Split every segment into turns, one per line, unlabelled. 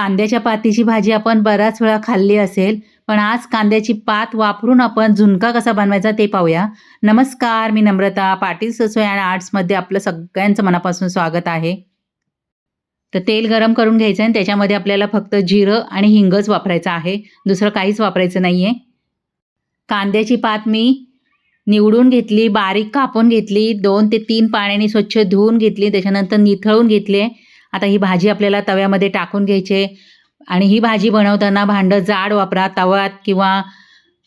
कांद्याच्या पातीची भाजी आपण बऱ्याच वेळा खाल्ली असेल पण आज कांद्याची पात वापरून आपण झुणका कसा बनवायचा ते पाहूया. नमस्कार मी नम्रता पाटील ससोय आणि आर्ट्समध्ये आपलं सगळ्यांचं मनापासून स्वागत आहे. तर तेल गरम करून घ्यायचं आणि त्याच्यामध्ये आपल्याला फक्त जिरं आणि हिंगच वापरायचं आहे. दुसरं काहीच वापरायचं नाही आहे कांद्याची पात मी निवडून घेतली बारीक कापून घेतली दोन ते तीन पाण्याने स्वच्छ धुवून घेतली त्याच्यानंतर निथळून घेतली आता ही भाजी आपल्याला तव्यामध्ये टाकून घ्यायची आणि ही भाजी बनवताना भांडं जाड वापरा तव्यात किंवा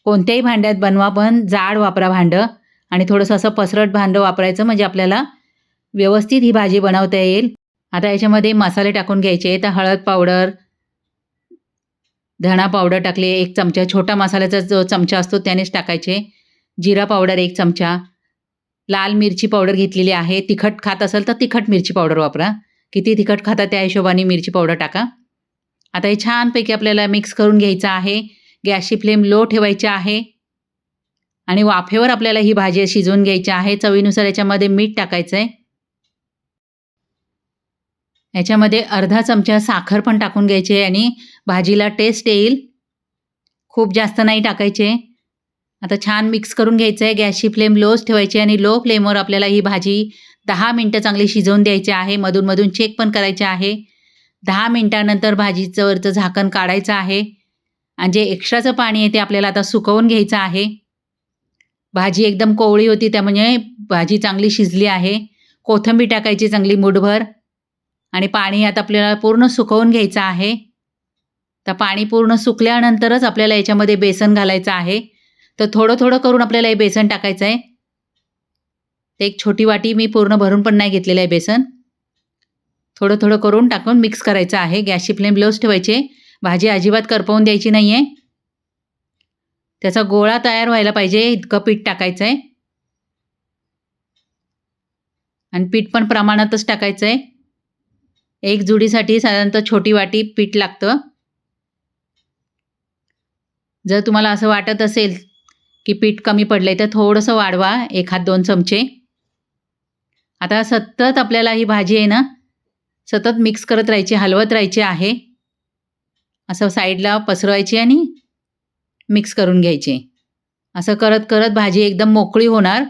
कोणत्याही भांड्यात बनवा पण जाड वापरा भांडं. आणि थोडंसं असं पसरट भांडं वापरायचं म्हणजे आपल्याला व्यवस्थित ही भाजी बनवता येईल. आता याच्यामध्ये मसाले टाकून घ्यायचे तर हळद पावडर धणा पावडर टाकले एक चमचा. छोटा मसाल्याचा जो चमचा असतो त्यानेच टाकायचे. जिरा पावडर एक चमचा. लाल मिरची पावडर घेतलेली आहे. तिखट खात असेल तर तिखट मिरची पावडर वापरा. किती तिखट खाता त्या हिशोबाने मिरची पावडर टाका. आता हे छानपैकी आपल्याला मिक्स करून घ्यायचं आहे. गॅसची फ्लेम लो ठेवायची आहे. आणि वाफेवर आपल्याला ही भाजी शिजवून घ्यायची आहे. चवीनुसार याच्यामध्ये मीठ टाकायचं आहे याच्यामध्ये अर्धा चमचा साखर पण टाकून घ्यायची आहे आणि भाजीला टेस्ट येईल. खूप जास्त नाही टाकायचे. आता छान मिक्स करून घ्यायचं आहे गॅसची फ्लेम लोच ठेवायची आणि लो फ्लेमवर आपल्याला ही भाजी दहा मिनटं चांगली शिजवून द्यायची आहे. मधून मधून चेक पण करायचे आहे. दहा मिनटानंतर भाजीचं वरचं झाकण काढायचं आहे. आणि जे एक्स्ट्राचं पाणी आहे ते आपल्याला आता सुकवून घ्यायचं आहे. भाजी एकदम कोवळी होती त्यामुळे भाजी चांगली शिजली आहे. कोथिंबीर टाकायची चांगली मुठभर. आणि पाणी आता आपल्याला पूर्ण सुकवून घ्यायचं आहे. तर पाणी पूर्ण सुकल्यानंतरच आपल्याला याच्यामध्ये बेसन घालायचं आहे. तर थोडं थोडं करून आपल्याला हे बेसन टाकायचं आहे. ते एक छोटी वाटी मी पूर्ण भरून पण नाही घेतलेलं आहे बेसन. थोडं थोडं करून टाकून मिक्स करायचं आहे. गॅसची फ्लेम लोच ठेवायचे भाजी अजिबात करपवून द्यायची नाही आहे. त्याचा गोळा तयार व्हायला पाहिजे. इतकं पीठ टाकायचं आहे. आणि पीठ पण प्रमाणातच टाकायचं आहे. एक जुडीसाठी साधारणतः छोटी वाटी पीठ लागतं. जर तुम्हाला असं वाटत असेल की पीठ कमी पडलं आहे तर थोडंसं वाढवा एखाद दोन चमचे. आता सतत आपल्याला ही भाजी आहे ना सतत मिक्स करत राहायची हलवत राहायची आहे. असं साईडला पसरवायची आणि मिक्स करून घ्यायची. असं करत करत भाजी एकदम मोकळी होणार.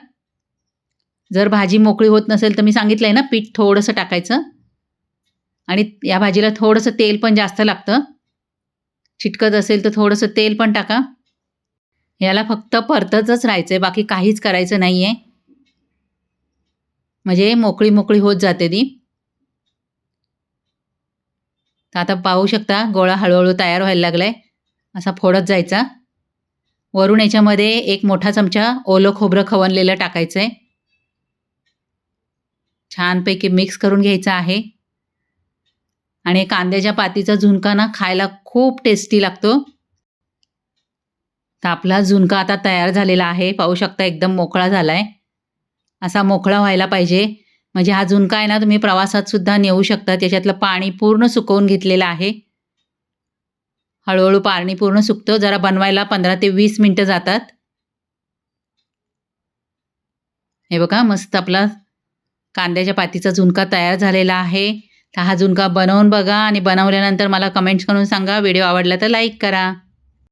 जर भाजी मोकळी होत नसेल तर मी सांगितलं आहे ना पीठ थोडंसं टाकायचं. आणि या भाजीला थोडंसं तेल पण जास्त लागतं. चिटकत असेल तर थोडंसं तेल पण टाका. याला फक्त परततच राहायचं आहे बाकी काहीच करायचं नाही आहे म्हणजे मोकळी मोकळी होत जाते ती. तर आता पाहू शकता गोळा हळूहळू तयार व्हायला लागला आहे असा फोडत जायचा. वरून याच्यामध्ये एक मोठा चमचा ओलं खोबरं खवणलेलं टाकायचं आहे छानपैकी मिक्स करून घ्यायचं आहे. आणि कांद्याच्या पातीचा झुणका ना खायला खूप टेस्टी लागतो. तर आपला झुणका आता तयार झालेला आहे. पाहू शकता एकदम मोकळा झाला आहे असा मोकळा व्हायला पाहिजे. म्हणजे हा झुणका आहे ना तुम्ही प्रवासात सुद्धा नेऊ शकता. त्याच्यातलं पाणी पूर्ण सुकवून घेतलेलं आहे. हळूहळू पाणी पूर्ण सुकतं. जरा बनवायला पंधरा ते वीस मिनटं जातात. हे बघा मस्त आपला कांद्याच्या पातीचा झुणका तयार झालेला आहे. तर हा झुणका बनवून बघा आणि बनवल्यानंतर मला कमेंट्स करून सांगा. व्हिडिओ आवडला तर लाईक करा.